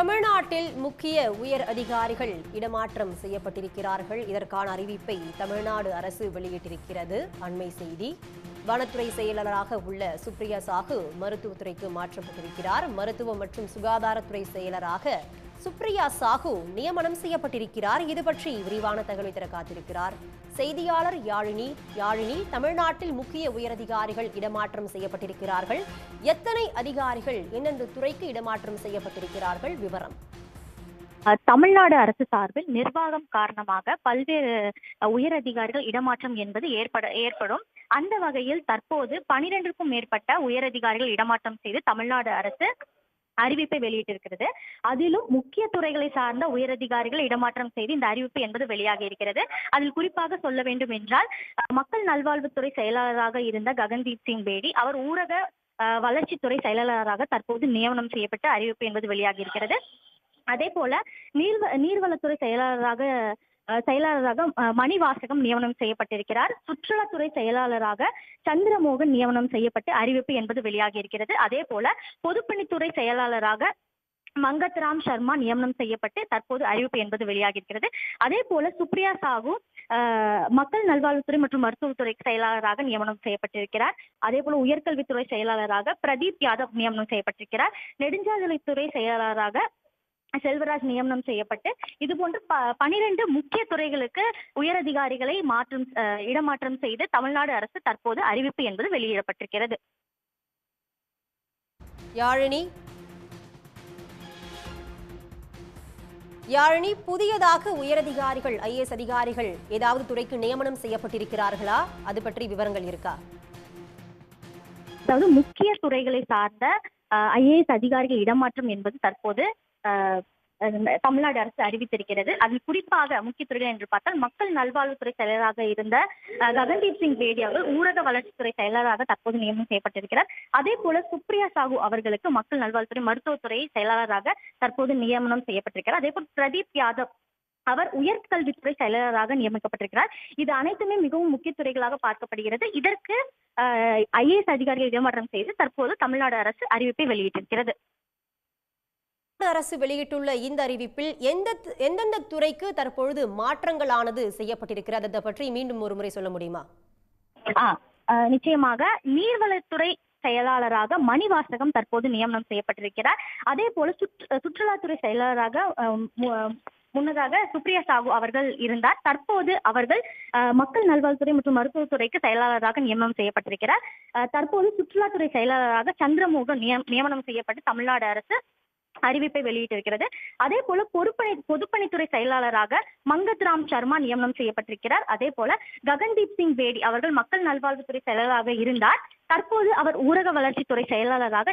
தமிழ்நாட்டில் முக்கிய உயர் அதிகாரிகள் இடமாற்றம் செய்யப்பட்டிருக்கிறார்கள். இதற்கான அறிவிப்பை தமிழ்நாடு அரசு வெளியிட்டிருக்கிறது. அண்மை செய்தி வனத்துறை செயலாளராக உள்ள சுப்ரியா சாகு மருத்துவத்துறைக்கு மாற்றப்பட்டிருக்கிறார். மருத்துவ மற்றும் சுகாதாரத்துறை செயலராக சுப்ரியா சாஹு நியமனம் செய்யப்பட்டிருக்கிறார். இது பற்றி விரிவான தகவலை தர காத்திருக்கிறார். செய்தியாளர் யாழினி. யாழினி தமிழ்நாட்டில் முக்கிய உயரதிகாரிகள் இடமாற்றம் செய்யப்பட்டிருக்கிறார்கள். எத்தனை அதிகாரிகள் எந்தெந்த துறைக்கு இடமாற்றம் செய்யப்பட்டிருக்கிறார்கள்? விவரம். தமிழ்நாடு அரசு சார்பில் நிர்வாகம் காரணமாக பல்வேறு உயர் அதிகாரிகள் இடமாற்றம் என்பது ஏற்பட ஏற்படும். அந்த வகையில் தற்போது பனிரெண்டுக்கும் மேற்பட்ட உயர் அதிகாரிகள் இடமாற்றம் செய்து தமிழ்நாடு அரசு அறிவிப்பை வெளியிட்டிருக்கிறது. அதிலும் முக்கிய துறைகளை சார்ந்த உயரதிகாரிகள் இடமாற்றம் செய்து இந்த அறிவிப்பு என்பது வெளியாகி இருக்கிறது. அதில் குறிப்பாக சொல்ல வேண்டும் என்றால் மக்கள் நல்வாழ்வுத்துறை செயலாளராக இருந்த ககன்தீப் சிங் பேடி அவர் ஊரக அஹ், வளர்ச்சித்துறை செயலாளராக தற்போது நியமனம் செய்யப்பட்ட அறிவிப்பு என்பது வெளியாகி இருக்கிறது. அதே போல நீர்வ நீர்வளத்துறை செயலாளராக செயலாளராக மணிவாசகம் நியமனம் செய்யப்பட்டிருக்கிறார். சுற்றுலாத்துறை செயலாளராக சந்திரமோகன் நியமனம் செய்யப்பட்டு அறிவிப்பு என்பது வெளியாகி இருக்கிறது. அதே போல பொதுப்பணித்துறை செயலாளராக மங்கத்ராம் சர்மா நியமனம் செய்யப்பட்டு தற்போது அறிவிப்பு என்பது வெளியாகி இருக்கிறது. அதே போல சுப்ரியா சாகு மக்கள் நல்வாழ்வுத்துறை மற்றும் மருத்துவத்துறை செயலாளராக நியமனம் செய்யப்பட்டிருக்கிறார். அதே போல உயர்கல்வித்துறை செயலாளராக பிரதீப் யாதவ் நியமனம் செய்யப்பட்டிருக்கிறார். நெடுஞ்சாலைத்துறை செயலாளராக செல்வராஜ் நியமனம் செய்யப்பட்டு இது போன்று பனிரெண்டு முக்கிய துறைகளுக்கு உயரதிகாரிகளை மாற்றம் இடமாற்றம் செய்து தமிழ்நாடு அரசு தற்போது அறிவிப்பு என்பது வெளியிடப்பட்டிருக்கிறது. யாழினி. யாழினி புதியதாக உயரதிகாரிகள் ஐஏஎஸ் அதிகாரிகள் ஏதாவது துறைக்கு நியமனம் செய்யப்பட்டிருக்கிறார்களா? அது பற்றி விவரங்கள் இருக்கா? அதாவது முக்கிய துறைகளை சார்ந்த ஐஏஎஸ் அதிகாரிகள் இடமாற்றம் என்பது தற்போது தமிழ்நாடு அரசு அறிவித்திருக்கிறது. அதில் குறிப்பாக முக்கிய துறைகள் என்று பார்த்தால் மக்கள் நல்வாழ்வுத்துறை செயலராக இருந்த ககன்தீப் சிங் பேடி அவர்கள் ஊரக வளர்ச்சித்துறை செயலராக தற்போது நியமனம் செய்யப்பட்டிருக்கிறார். அதே போல சுப்ரியா சாகு அவர்களுக்கு மக்கள் நல்வாழ்வுத்துறை மருத்துவத்துறை செயலாளராக தற்போது நியமனம் செய்யப்பட்டிருக்கிறார். அதே போல் பிரதீப் யாதவ் அவர் உயர்கல்வித்துறை செயலராக நியமிக்கப்பட்டிருக்கிறார். இது அனைத்துமே மிகவும் முக்கிய துறைகளாக பார்க்கப்படுகிறது. இதற்கு ஐஏஎஸ் அதிகாரிகள் இடமாற்றம் செய்து தற்போது தமிழ்நாடு அரசு அறிவிப்பை வெளியிட்டிருக்கிறது. அரசு வெளியிட்டுள்ள இந்த அறிவிப்பில் எந்த எந்தெந்த துறைக்கு தற்பொழுது மாற்றங்களானது செய்யப்பட்டிருக்கிறது? அதை பற்றி மீண்டும் ஒரு முறை சொல்ல முடியுமா? நிச்சயமாக நீர்வளத்துறை செயலாளராக மணிவாசகம் தற்போது நியமனம் செய்யப்பட்டிருக்கிறார். அதே போல சுற்றுலாத்துறை செயலாளராக முன்னதாக சுப்ரியா சாகு அவர்கள் இருந்தார். தற்போது அவர்கள் மக்கள் நல்வாழ்வுத்துறை மற்றும் மருத்துவத்துறைக்கு செயலாளராக நியமனம் செய்யப்பட்டிருக்கிறார். தற்போது சுற்றுலாத்துறை செயலாளராக சந்திரமோகன் நியமனம் செய்யப்பட்டு தமிழ்நாடு அரசு அறிவிப்பை வெளியிட்டிருக்கிறது. அதே போல பொறுப்பணி பொதுப்பணித்துறை செயலாளராக மங்கத்ராம் சர்மா நியமனம் செய்யப்பட்டிருக்கிறார். அதே போல ககன்தீப் சிங் பேடி அவர்கள் மக்கள் நல்வாழ்வுத்துறை செயலராக இருந்தார். தற்போது அவர் ஊரக வளர்ச்சித்துறை செயலாளராக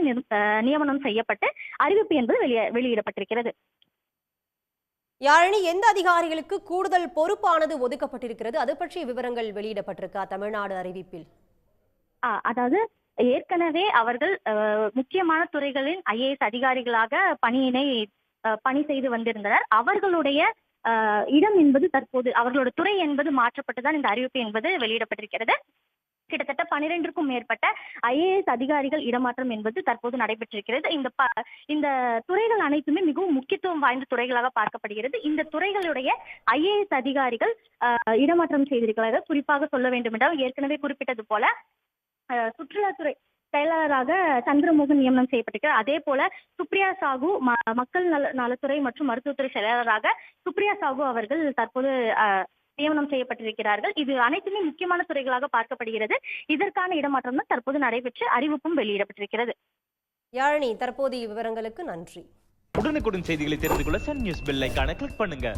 நியமனம் செய்யப்பட்டு அறிவிப்பு என்பது வெளிய வெளியிடப்பட்டிருக்கிறது. யாழினி எந்த அதிகாரிகளுக்கு கூடுதல் பொறுப்பானது ஒதுக்கப்பட்டிருக்கிறது? அது பற்றிய விவரங்கள் வெளியிடப்பட்டிருக்கா தமிழ்நாடு அறிவிப்பில்? அதாவது ஏற்கனவே அவர்கள் முக்கியமான துறைகளின் ஐஏஎஸ் அதிகாரிகளாக பணியினை பணி செய்து வந்திருந்தனர். அவர்களுடைய இடம் என்பது தற்போது அவர்களோட துறை என்பது மாற்றப்பட்டுதான் இந்த அறிவிப்பு என்பது வெளியிடப்பட்டிருக்கிறது. கிட்டத்தட்ட பனிரெண்டுக்கும் மேற்பட்ட ஐஏஎஸ் அதிகாரிகள் இடமாற்றம் என்பது தற்போது நடைபெற்றிருக்கிறது. இந்த ப இந்த துறைகள் அனைத்துமே மிகவும் முக்கியத்துவம் வாய்ந்த துறைகளாக பார்க்கப்படுகிறது. இந்த துறைகளுடைய ஐஏஎஸ் அதிகாரிகள் இடமாற்றம் செய்திருக்கிறார்கள். குறிப்பாக சொல்ல வேண்டும் என்றால் ஏற்கனவே குறிப்பிட்டது போல சுற்றுலாத்துறை செயலாளராக சந்திரமோகன் நியமனம் செய்யப்பட்டிருக்கிறார். அதே போல சுப்ரியா சாகு ம- மக்கள் நல நலத்துறை மற்றும் மருத்துவத்துறை செயலாளராக சுப்ரியா சாகு அவர்கள் தற்போது நியமனம் செய்யப்பட்டிருக்கிறார்கள். இது அனைத்துமே முக்கியமான துறைகளாக பார்க்கப்படுகிறது. இதற்கான இடமாற்றம் தான் தற்போது நடைபெற்று அறிவிப்பும் வெளியிடப்பட்டிருக்கிறது. யாழினி தற்போதைய விவரங்களுக்கு நன்றி. உடனுக்குடன் செய்திகளை தெரிந்து கொள்ள சன் நியூஸ் பெல் ஐகானை கிளிக் பண்ணுங்க.